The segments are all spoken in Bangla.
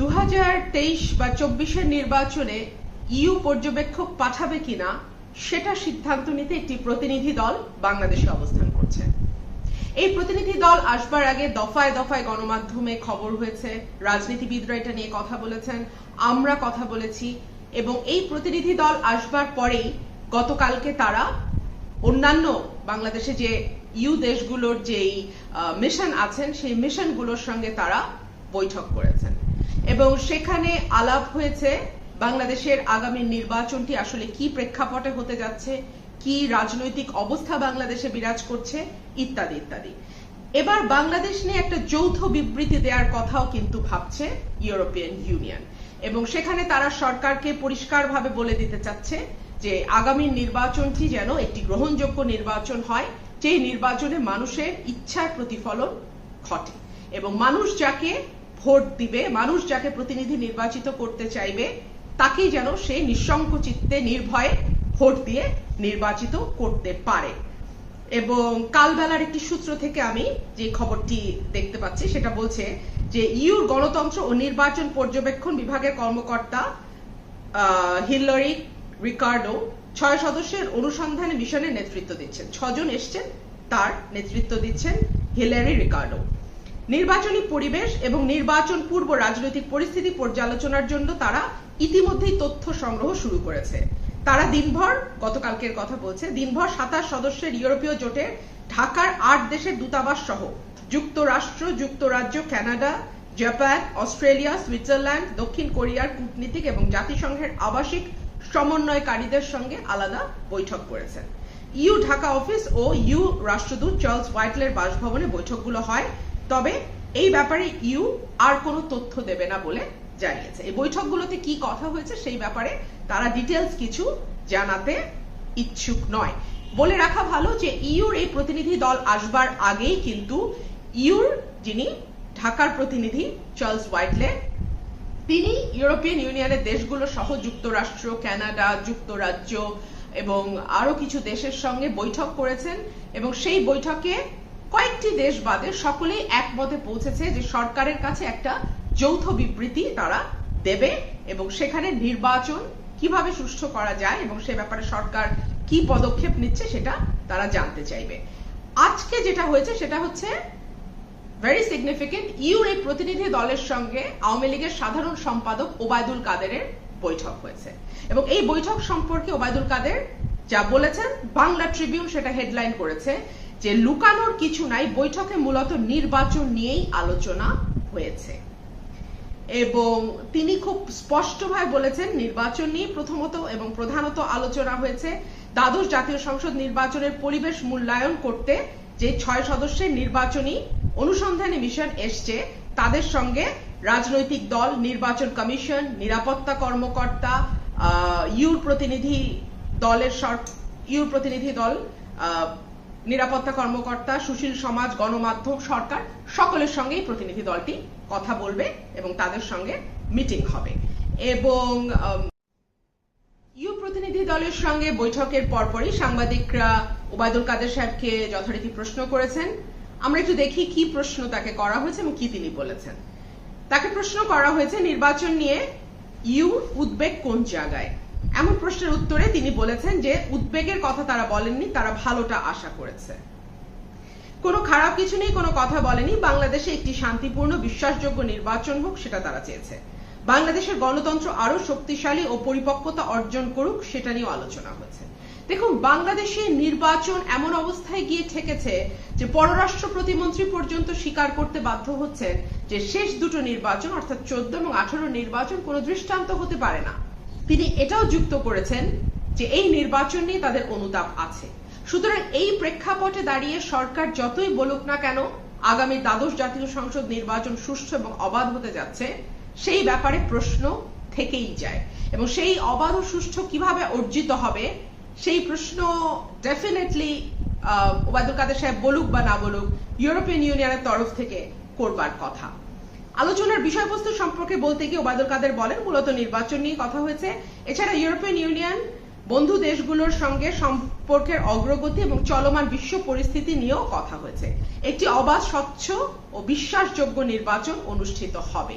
দু হাজার তেইশ বা চব্বিশের নির্বাচনে ইউ পর্যবেক্ষক পাঠাবে কিনা, সেটা সিদ্ধান্ত নিতে একটি প্রতিনিধি দল বাংলাদেশে অবস্থান করছে। এই প্রতিনিধি দল আসবার আগে দফায় দফায় গণমাধ্যমে খবর হয়েছে, রাজনীতিবিদরা এটা নিয়ে কথা বলেছেন, আমরা কথা বলেছি, এবং এই প্রতিনিধি দল আসবার পরেই গতকালকে তারা অন্যান্য বাংলাদেশে যে ইউ দেশগুলোর যেই মিশন আছেন, সেই মিশনগুলোর সঙ্গে তারা বৈঠক করেছেন। এবং সেখানে আলাপ হয়েছে বাংলাদেশের আগামী নির্বাচনটি আসলে কি প্রেক্ষাপটে হতে যাচ্ছে, কি রাজনৈতিক অবস্থা বাংলাদেশে বিরাজ করছে, ইত্যাদি ইত্যাদি। এবার বাংলাদেশ নিয়ে একটা যৌথ বিবৃতি দেওয়ার কথাও কিন্তু ভাবছে ইউরোপিয়ান ইউনিয়ন। এবং সেখানে তারা সরকারকে পরিষ্কারভাবে বলে দিতে চাচ্ছে যে আগামী নির্বাচনটি যেন একটি গ্রহণযোগ্য নির্বাচন হয়, যেই নির্বাচনে মানুষের ইচ্ছার প্রতিফলন ঘটে। এবং মানুষ যাকে ভোট দিবে, মানুষ যাকে প্রতিনিধি নির্বাচিত করতে চাইবে, তাকেই যেন সে নিঃশঙ্ক চিত্তে নির্ভয়ে ভোট দিয়ে নির্বাচিত করতে পারে। এবং কালবেলার একটি সূত্র থেকে আমি যে খবরটি দেখতে পাচ্ছি, সেটা বলছে যে ইউর গণতন্ত্র ও নির্বাচন পর্যবেক্ষণ বিভাগের কর্মকর্তা হিল্লারি রিকার্ডো ছয় সদস্যের অনুসন্ধানে মিশনের নেতৃত্ব দিচ্ছেন। ছজন এসছেন, তার নেতৃত্ব দিচ্ছেন হিলারি রিকার্ডো। নির্বাচনী পরিবেশ এবং নির্বাচন পূর্ব রাজনৈতিক পরিস্থিতি পর্যালোচনার জন্য তারা ইতিমধ্যেই তথ্য সংগ্রহ শুরু করেছে। তারা দিনভর, গতকালকের কথা বলছে, দিনভর সাতাশ সদস্যের ইউরোপীয় জোটের ঢাকার আট দেশের দূতাবাস সহ যুক্তরাষ্ট্র, যুক্তরাজ্য কানাডা জাপান, অস্ট্রেলিয়া, সুইজারল্যান্ড, দক্ষিণ কোরিয়ার কূটনীতিক এবং জাতিসংঘের আবাসিক সমন্বয়কারীদের সঙ্গে আলাদা বৈঠক করেছেন। ইউ ঢাকা অফিস ও ইউ রাষ্ট্রদূত চার্লস হোয়াইটলের বাসভবনে বৈঠকগুলো হয় তবে এই ব্যাপারে ইউ আর কোনো তথ্য দেবে না বলে জানিয়েছে। এই বৈঠকগুলোতে কি কথা হয়েছে সেই ব্যাপারে তারা ডিটেলস কিছু জানাতে ইচ্ছুক নয়। বলে রাখা ভালো যে ইউর এই প্রতিনিধি দল আসবার আগেই কিন্তু ইউর যিনি ঢাকার প্রতিনিধি চার্লস হোয়াইটলে, তিনি ইউরোপিয়ান ইউনিয়নের দেশগুলো সহ যুক্তরাষ্ট্র কানাডা যুক্তরাজ্য এবং আরও কিছু দেশের সঙ্গে বৈঠক করেছেন এবং সেই বৈঠকে কয়েকটি দেশ বাদে সকলেই একমতে পৌঁছেছে যে সরকারের কাছে একটা যৌথ বিবৃতি তারা দেবে এবং সেখানে নির্বাচন কীভাবে সুষ্ঠু করা যায় এবং সে ব্যাপারে সরকার কি পদক্ষেপ নিচ্ছে সেটা তারা জানতে চাইবে। আজকে যেটা হয়েছে সেটা হচ্ছে ভেরি সিগনিফিকেন্ট ইউর এই প্রতিনিধি দলের সঙ্গে আওয়ামী লীগের সাধারণ সম্পাদক ওবায়দুল কাদেরের বৈঠক হয়েছে এবং এই বৈঠক সম্পর্কে ওবায়দুল কাদের যা বলেছেন বাংলা ট্রিবিউন সেটা হেডলাইন করেছে। যে লুকানোর কিছু নাই, বৈঠকে মূলত নির্বাচন নিয়েই আলোচনা হয়েছে। এবং তিনি খুব স্পষ্টভাবে বলেছেন, নির্বাচন নিয়ে প্রথমত এবং প্রধানত আলোচনা হয়েছে দ্বাদশ জাতীয় সংসদ নির্বাচনের পরিবেশ মূল্যায়ন করতে যে ছয় সদস্যের নির্বাচনী অনুসন্ধানী মিশন এসছে, তাদের সঙ্গে রাজনৈতিক দল, নির্বাচন কমিশন, নিরাপত্তা কর্মকর্তা ইউর প্রতিনিধি দলের ইউর প্রতিনিধি দল নিরাপত্তা কর্মকর্তা, সুশীল সমাজ, গণমাধ্যম, সরকার সকলের সঙ্গেই প্রতিনিধি দলটি কথা বলবে এবং তাদের সঙ্গে মিটিং হবে। এবং ইউ প্রতিনিধি দলের সঙ্গে বৈঠকের পরপরই সাংবাদিকরা ওবায়দুল কাদের সাহেবকে যথারীতি প্রশ্ন করেছেন। আমরা একটু দেখি কি প্রশ্ন তাকে করা হয়েছে এবং কি তিনি বলেছেন। তাকে প্রশ্ন করা হয়েছে, নির্বাচন নিয়ে ইউ উদ্বেগ কোন জায়গায়? এমন প্রশ্নের উত্তরে তিনি বলেছেন যে, উদ্বেগের কথা তারা বলেননি, তারা ভালোটা আশা করেছে। কোনো খারাপ কিছু নেই, কোনো কথা বলেনি। বাংলাদেশে একটি শান্তিপূর্ণ, বিশ্বাসযোগ্য নির্বাচন হোক, সেটা তারা চেয়েছে। বাংলাদেশের গণতন্ত্র আরও শক্তিশালী ও পরিপক্কতা অর্জন করুক, সেটা নিয়েও আলোচনা হয়েছে। দেখুন, বাংলাদেশে নির্বাচন এমন অবস্থায় গিয়ে ঠেকেছে যে, পররাষ্ট্র প্রতিমন্ত্রী পর্যন্ত স্বীকার করতে বাধ্য হচ্ছেন যে, শেষ দুটো নির্বাচন, অর্থাৎ চোদ্দ এবং আঠারো নির্বাচন কোনো দৃষ্টান্ত হতে পারে না। তিনি এটাও যুক্ত করেছেন যে এই নির্বাচন নিয়ে তাদের অনুতাপ আছে। সুতরাং এই প্রেক্ষাপটে দাঁড়িয়ে সরকার যতই বলুক না কেন, আগামী দ্বাদশ জাতীয় সংসদ নির্বাচন সুষ্ঠু এবং অবাধ হতে যাচ্ছে, সেই ব্যাপারে প্রশ্ন থেকেই যায়। এবং সেই অবাধ ও সুষ্ঠু কীভাবে অর্জিত হবে, সেই প্রশ্ন ডেফিনেটলি ওবায়দুল কাদের সাহেব বলুক বা না বলুক, ইউরোপিয়ান ইউনিয়নের তরফ থেকে করবার কথা। আলোচনার বিষয়বস্তু সম্পর্কে বলতে গিয়ে ওবায়দুল কাদের বলেন, মূলত নির্বাচন নিয়ে কথা হয়েছে। এছাড়া ইউরোপিয়ান ইউনিয়ন বন্ধু দেশগুলোর সঙ্গে সম্পর্কের অগ্রগতি এবং চলমান বিশ্ব পরিস্থিতি নিয়েও কথা হয়েছে। একটি অবাধ, স্বচ্ছ ও বিশ্বাসযোগ্য নির্বাচন অনুষ্ঠিত হবে।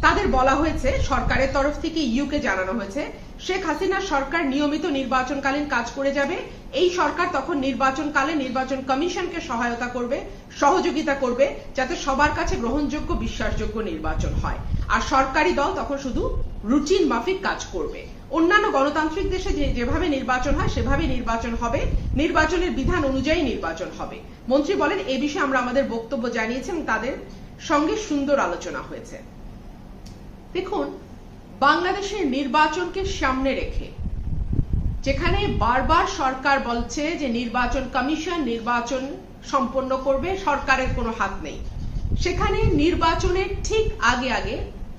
তাদের বলা হয়েছে, সরকারের তরফ থেকে ইউকে জানানো হয়েছে শেখ হাসিনার সরকার নিয়মিত নির্বাচনকালীন কাজ করে যাবে। এই সরকার তখন নির্বাচনকালে নির্বাচন কমিশনকে সহায়তা করবে, সহযোগিতা করবে, যাতে সবার কাছে গ্রহণযোগ্য, বিশ্বাসযোগ্য নির্বাচন হয়। আর সরকারি দল তখন শুধু রুটিন মাফিক কাজ করবে। অন্যান্য গণতান্ত্রিক দেশে যেভাবে নির্বাচন হয়, সেভাবে নির্বাচন হবে। নির্বাচনের বিধান অনুযায়ী নির্বাচন হবে। মন্ত্রী বলেন, এ বিষয়ে আমরা আমাদের বক্তব্য জানিয়েছি তাদের সঙ্গে সুন্দর আলোচনা হয়েছে। দেখুন বাংলাদেশের নির্বাচনকে সামনে রেখে, যেখানে বারবার সরকার বলছে যে নির্বাচন কমিশন নির্বাচন সম্পন্ন করবে, সরকারের কোনো হাত নেই। সেখানে নির্বাচনের ঠিক আগে আগে,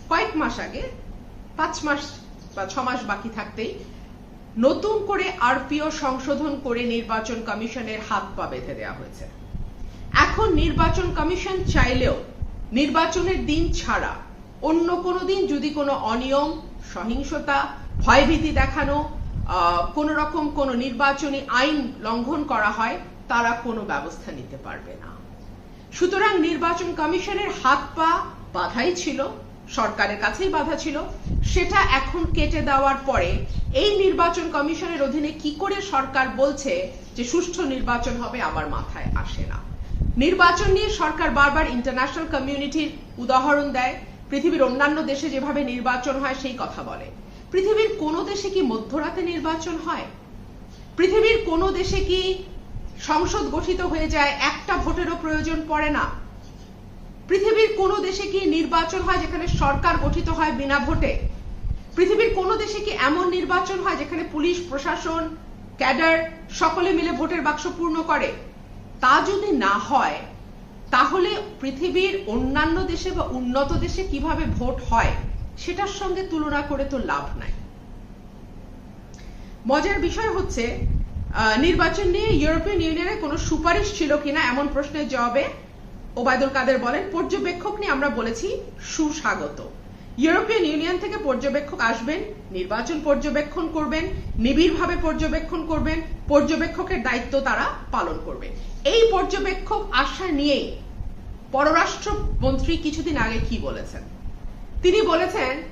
কয়েক মাস আগে, পাঁচ মাস বা ছ মাস বাকি থাকতেই, নতুন করে আরপিও সংশোধন করে নির্বাচন কমিশনের হাত পা বেঁধে দেওয়া হয়েছে। এখন নির্বাচন কমিশন চাইলেও, নির্বাচনের দিন ছাড়া অন্য কোনো দিন যদি কোনো অনিয়ম, সহিংসতা, ভয়ভীতি দেখানো কোন রকম কোন নির্বাচনী আইন লঙ্ঘন করা হয়, তারা কোনো ব্যবস্থা নিতে পারবে না। সুতরাং নির্বাচন কমিশনের হাত পা বাধাই ছিল, সরকারের কাছেই বাধা ছিল। সেটা এখন কেটে দেওয়ার পরে এই নির্বাচন কমিশনের অধীনে কি করে সরকার বলছে যে সুষ্ঠু নির্বাচন হবে আমার মাথায় আসে না। নির্বাচন নিয়ে সরকার বারবার ইন্টারন্যাশনাল কমিউনিটির উদাহরণ দেয়। পৃথিবীর অন্যান্য দেশে যেভাবে নির্বাচন হয়, সেই কথা বলে। পৃথিবীর কোন দেশে কি মধ্যরাতে নির্বাচন হয়? পৃথিবীর কোন দেশে কি সংসদ গঠিত হয়ে যায়, একটা ভোটেরও প্রয়োজন পড়ে না? পৃথিবীর কোন দেশে কি নির্বাচন হয় যেখানে সরকার গঠিত হয় বিনা ভোটে? পৃথিবীর কোন দেশে কি এমন নির্বাচন হয় যেখানে পুলিশ, প্রশাসন, ক্যাডার সকলে মিলে ভোটের বাক্স পূর্ণ করে? তা যদি না হয় তাহলে পৃথিবীর অন্যান্য দেশে বা উন্নত দেশে কীভাবে ভোট হয়, সেটার সঙ্গে তুলনা করে তো লাভ নাই। মজার বিষয় হচ্ছে নির্বাচন নিয়ে ইউরোপিয়ান ইউনিয়নের কোনো সুপারিশ ছিল কিনা এমন প্রশ্নের জবাবে ওবায়দুল কাদের বলেন, পর্যবেক্ষক নিয়ে আমরা বলেছি, সুস্বাগত। ইউরোপিয়ান ইউনিয়ন থেকে পর্যবেক্ষক আসবেন, নির্বাচন পর্যবেক্ষণ করবেন, নিবিড়ভাবে পর্যবেক্ষণ করবেন, পর্যবেক্ষকের দায়িত্ব তারা পালন করবে। এই পর্যবেক্ষক আসা নিয়েই পররাষ্ট্র মন্ত্রী কিছুদিন আগে কি বলেছেন? তিনি বলেছেন,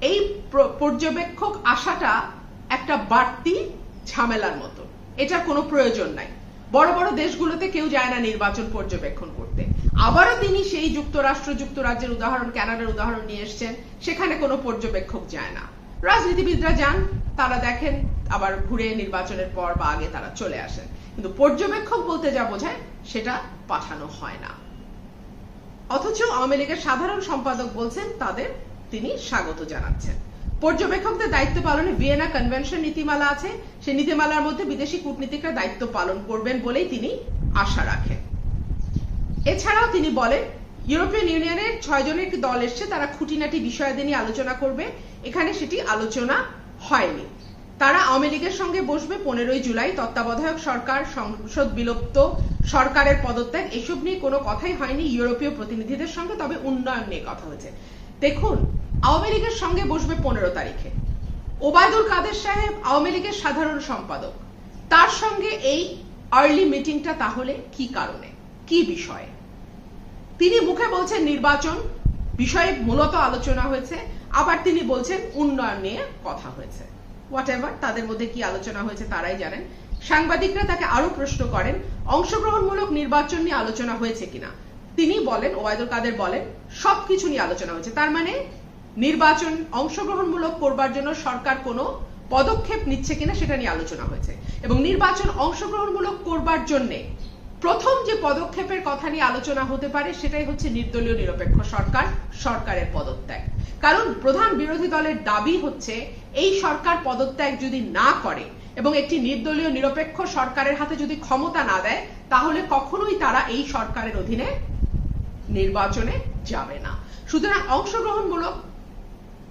এই পর্যবেক্ষক আসাটা একটা বাড়তি ঝামেলার মতো। এটার কোনো প্রয়োজন নাই। বড় বড় দেশগুলোতে কেউ যায় না নির্বাচন পর্যবেক্ষণ করতে। আবারও তিনি সেই যুক্তরাষ্ট্র, যুক্তরাজ্যের উদাহরণ ক্যানাডার উদাহরণ নিয়ে এসছেন। সেখানে কোনো পর্যবেক্ষক যায় না। রাজনীতিবিদরা যান, তারা দেখেন, আবার ঘুরে নির্বাচনের পর বা আগে তারা চলে আসেন। কিন্তু পর্যবেক্ষক বলতে যা বোঝায়, সেটা পাঠানো হয় না। অথচ আওয়ামী লীগের সাধারণ সম্পাদক বলছেন, তাদের তিনি স্বাগত জানাচ্ছেন। পর্যবেক্ষকদের দায়িত্ব পালনে ভিয়েনা কনভেনশন নীতিমালা আছে। সেই নীতিমালার মধ্যে বিদেশি কূটনীতিকরা দায়িত্ব পালন করবেন বলেই তিনি আশা রাখেন। এছাড়াও তিনি বলেন ইউরোপিয়ান ইউনিয়নের ছয় জনের একটি দল এসছে, তারা খুঁটিনাটি বিষয়াদি নিয়ে আলোচনা করবে। এখানে সেটি আলোচনা হয়নি। তারা আওয়ামী লীগের সঙ্গে বসবে পনেরোই জুলাই। তত্ত্বাবধায়ক সরকার, সংসদ বিলুপ্ত, সরকারের পদত্যাগ, এসব নিয়ে কোনো কথাই হয়নি ইউরোপীয় প্রতিনিধিদের সঙ্গে, তবে উন্নয়ন নিয়ে কথা হয়েছে। দেখুন, আওয়ামী লীগের সঙ্গে বসবে পনেরো তারিখে। ওবায়দুল কাদের সাহেব আওয়ামী লীগের সাধারণ সম্পাদক। তার সঙ্গে এই আর্লি মিটিংটা তাহলে কি কারণে? কি বিষয়ে? তিনি মুখে বলছেন নির্বাচন বিষয়ে মূলত আলোচনা হয়েছে, আবার তিনি বলছেন উন্নয়ন নিয়ে কথা হয়েছে। হোয়াট এভার তাদের মধ্যে কি আলোচনা হয়েছে তারাই জানেন। সাংবাদিকরা তাকে আরও প্রশ্ন করেন, অংশগ্রহণমূলক নির্বাচন নিয়ে আলোচনা হয়েছে কিনা? তিনি বলেন ওয়াইদুল কাদের বলেন, সবকিছু নিয়ে আলোচনা হয়েছে। তার মানে নির্বাচন অংশগ্রহণমূলক করবার জন্য সরকার কোনো পদক্ষেপ নিচ্ছে কিনা সেটা নিয়ে আলোচনা হয়েছে। এবং নির্বাচন অংশগ্রহণমূলক করবার জন্য প্রথম যে পদক্ষেপের কথা নিয়ে আলোচনা হতে পারে, সেটাই হচ্ছে নির্দলীয় নিরপেক্ষ সরকার, সরকারের পদত্যাগ। কারণ প্রধান বিরোধী দলের দাবি হচ্ছে, এই সরকার পদত্যাগ যদি না করে এবং একটি নির্দলীয় নিরপেক্ষ সরকারের হাতে যদি ক্ষমতা না দেয়, তাহলে কখনোই তারা এই সরকারের অধীনে নির্বাচনে যাবে না। সুতরাং অংশগ্রহণমূলক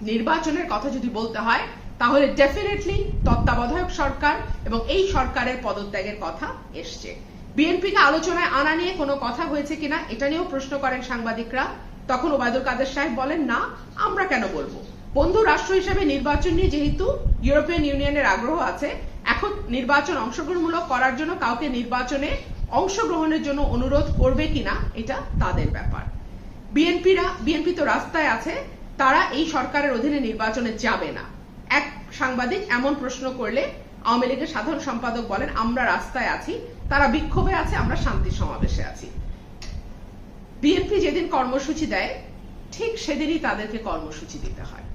নির্বাচনের কথা যদি বলতে হয়, তাহলে ডেফিনেটলি তত্ত্বাবধায়ক সরকার এবং এই সরকারের পদত্যাগের কথা এসছে। বিএনপিকে আলোচনায় আনা নিয়ে কোনো কথা হয়েছে কিনা, এটা নিয়েও প্রশ্ন করেন সাংবাদিকরা। তখন ওবায়দুল কাদের সাহেব বলেন, না, আমরা কেন বলব? বন্ধু রাষ্ট্র হিসেবে নির্বাচন নিয়ে যেহেতু ইউরোপিয়ান ইউনিয়নের আগ্রহ আছে, এখন নির্বাচন অংশগ্রহণমূলক করার জন্য কাউকে নির্বাচনে অংশগ্রহণের জন্য অনুরোধ করবে কিনা, এটা তাদের ব্যাপার। বিএনপিরা, বিএনপি তো রাস্তায় আছে, তারা এই সরকারের অধীনে নির্বাচনে যাবে না। এক সাংবাদিক এমন প্রশ্ন করলে আওয়ামী লীগের সাধারণ সম্পাদক বলেন, আমরা রাস্তায় আছি তারা বিক্ষোভে আছে, আমরা শান্তি সমাবেশে আছি। বিএনপি যেদিন কর্মসূচি দেয়, ঠিক সেদিনই তাদেরকে কর্মসূচি দিতে হয়।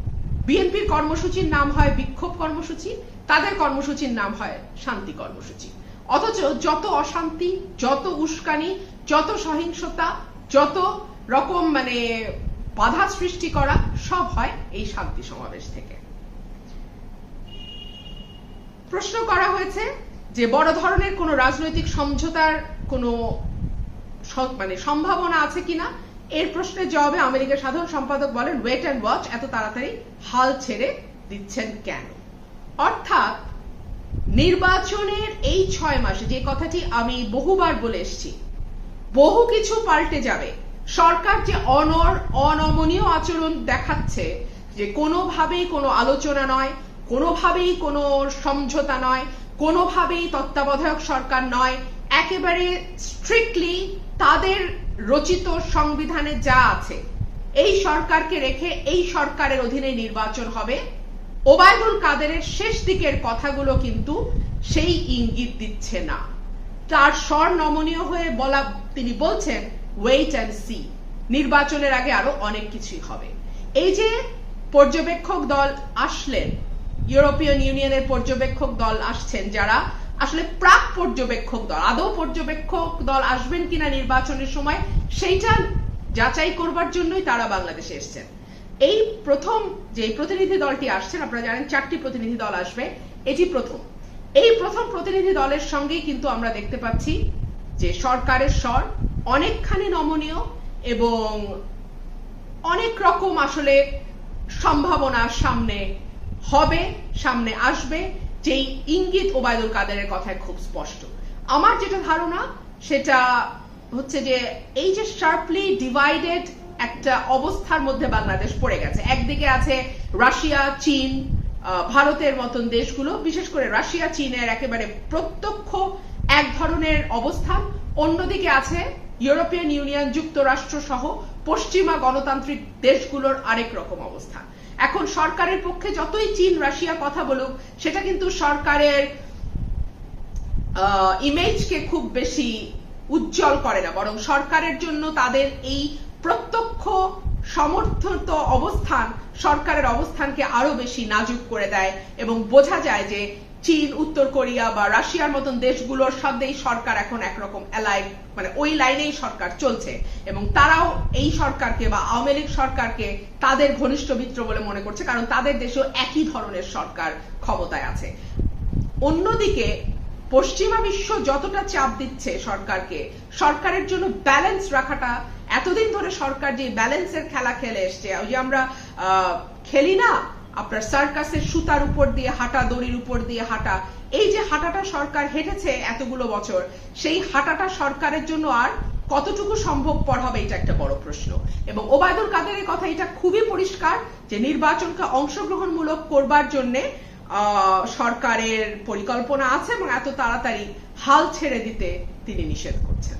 বিএনপির কর্মসূচির নাম হয় বিক্ষোভ কর্মসূচি, তাদের কর্মসূচির নাম হয় শান্তি কর্মসূচি। অথচ যত অশান্তি, যত উস্কানি, যত সহিংসতা, যত রকম মানে বাধা সৃষ্টি করা, সব হয় এই শান্তি সমাবেশ থেকে। প্রশ্ন করা হয়েছে যে বড় ধরনের কোনো রাজনৈতিক সমঝোতার কোনো মানে সম্ভাবনা আছে কিনা, এর প্রশ্নের জবাবে আমেরিকার সাধারণ সম্পাদক বলেন ওয়েট অ্যান্ড ওয়াচ এত তাড়াতাড়ি হাল ছেড়ে দিচ্ছেন কেন? অর্থাৎ নির্বাচনের এই ছয় মাসে, যে কথাটি আমি বহুবার বলে এসেছি, বহু কিছু পাল্টে যাবে। সরকার যে অনর, অনমনীয় আচরণ দেখাচ্ছে, যে কোনোভাবেই কোনো আলোচনা নয়, কোনোভাবেই কোনো সমঝোতা নয় কোনোভাবেই তত্ত্বাবধায়ক সরকার নয়, একেবারে স্ট্রিক্টলি তাদের রচিত সংবিধানে যা আছে, এই সরকারকে রেখে এই সরকারের অধীনে নির্বাচন হবে। ওবায়দুল কাদেরের শেষ দিকের কথাগুলো কিন্তু সেই ইঙ্গিত দিচ্ছে না। তার স্বর নমনীয় হয়ে বলা, তিনি বলছেন ওয়েট অ্যান্ড সি নির্বাচনের আগে আরও অনেক কিছুই হবে। এই যে পর্যবেক্ষক দল আসলেন ইউরোপিয়ান ইউনিয়নের পর্যবেক্ষক দল আসছেন যারা আসলে প্রাক পর্যবেক্ষক দল। আদৌ পর্যবেক্ষক দল আসবেন কিনা নির্বাচনের সময়, সেইটা যাচাই করবার জন্যই তারা বাংলাদেশে এসেছেন। এই প্রথম যে প্রতিনিধি দলটি আসছেন, আপনারা জানেন চারটি প্রতিনিধি দল আসবে, এটি প্রথম। এই প্রথম প্রতিনিধি দলের সঙ্গেই কিন্তু আমরা দেখতে পাচ্ছি যে সরকারের স্বর অনেকখানি নমনীয় এবং অনেক রকম আসলে সম্ভাবনা সামনে হবে, সামনে আসবে, যেই ইঙ্গিত ওবায়দুল কাদেরের কথায় খুব স্পষ্ট। আমার যেটা ধারণা, সেটা হচ্ছে যে এই যে শার্পলি ডিভাইডেড একটা অবস্থার মধ্যে বাংলাদেশ পড়ে গেছে, একদিকে আছে রাশিয়া, চীন ভারতের মতন দেশগুলো, বিশেষ করে রাশিয়া, চীনের একেবারে প্রত্যক্ষ এক ধরনের অবস্থান, অন্যদিকে আছে ইউরোপিয়ান ইউনিয়ন, যুক্তরাষ্ট্র সহ পশ্চিমা গণতান্ত্রিক দেশগুলোর আরেক রকম অবস্থান। এখন সরকারের পক্ষে যতই চীন রাশিয়া কথা বলুক, সেটা কিন্তু সরকারের ইমেজকে খুব বেশি উজ্জ্বল করে না, বরং সরকারের জন্য তাদের এই প্রত্যক্ষ সমর্থিত অবস্থান সরকারের অবস্থানকে আরও বেশি নাজুক করে দেয় এবং বোঝা যায় যে চীন, উত্তর কোরিয়া বা রাশিয়ার মতন দেশগুলোর সাথেই সরকার এখন একরকম অ্যালাইড মানে ওই লাইনেই সরকার চলছে। এবং তারাও এই সরকারকে বা আওয়ামী লীগ সরকারকে তাদের ঘনিষ্ঠ মিত্র বলে মনে করছে, কারণ তাদের দেশেও একই ধরনের সরকার ক্ষমতায় আছে। অন্যদিকে, পশ্চিমা বিশ্ব যতটা চাপ দিচ্ছে সরকারকে, সরকারের জন্য ব্যালেন্স রাখাটা, এতদিন ধরে সরকার যে ব্যালেন্সের খেলা খেলে এসছে, ওই যে আমরা খেলি না? আপনার সার্কাসের সুতার উপর দিয়ে হাঁটা, দড়ির উপর দিয়ে হাঁটা। এই যে হাঁটাটা সরকার হেঁটেছে এতগুলো বছর, সেই হাঁটাটা সরকারের জন্য আর কতটুকু সম্ভবপর হবে এটা একটা বড় প্রশ্ন। এবং ওবায়দুল কাদেরের কথা এটা খুবই পরিষ্কার যে নির্বাচনকে অংশগ্রহণমূলক করবার জন্যে সরকারের পরিকল্পনা আছে এবং এত তাড়াতাড়ি হাল ছেড়ে দিতে তিনি নিষেধ করছেন।